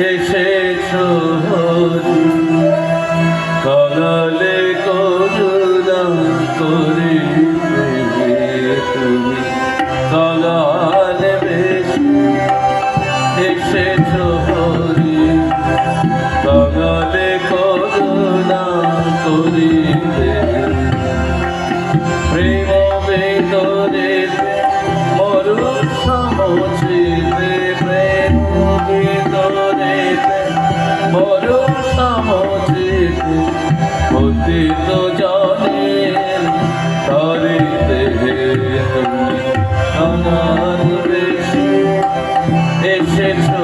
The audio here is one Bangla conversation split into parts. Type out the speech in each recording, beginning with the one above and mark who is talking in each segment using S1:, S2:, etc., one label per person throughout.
S1: এসেছ কলালে করুণা করে তুমি। কলালে বেশি এসেছ হরি কলালে করুণা করিতে প্রেম বেদনে মরু সমচিতে পতিত জনে ধরিতে তুমি এসেছ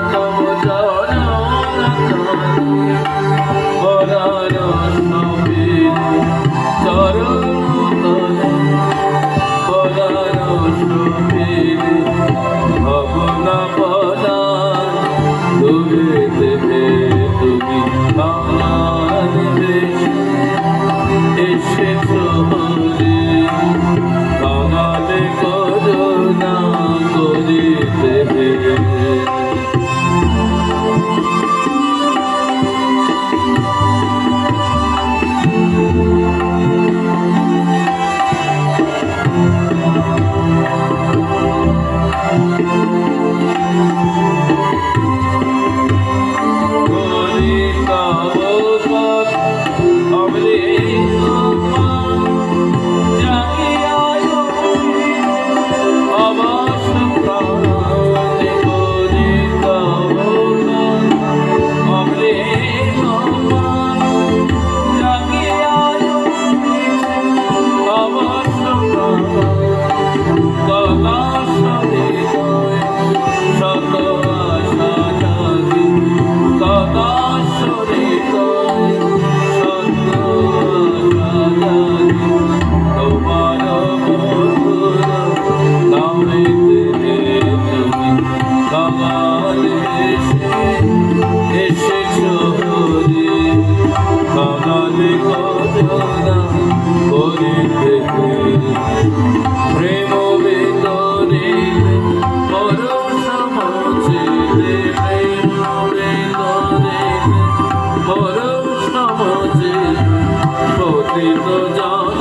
S1: Florito.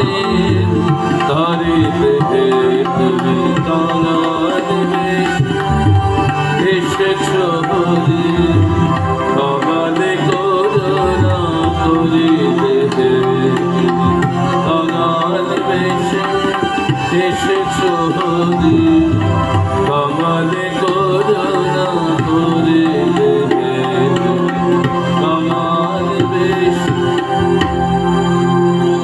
S1: জানে ধরিতে তুমি কানাদে এসেছ হরি কমালে করুণা করিতে অনাল বেশে এসেছ হরি কমালে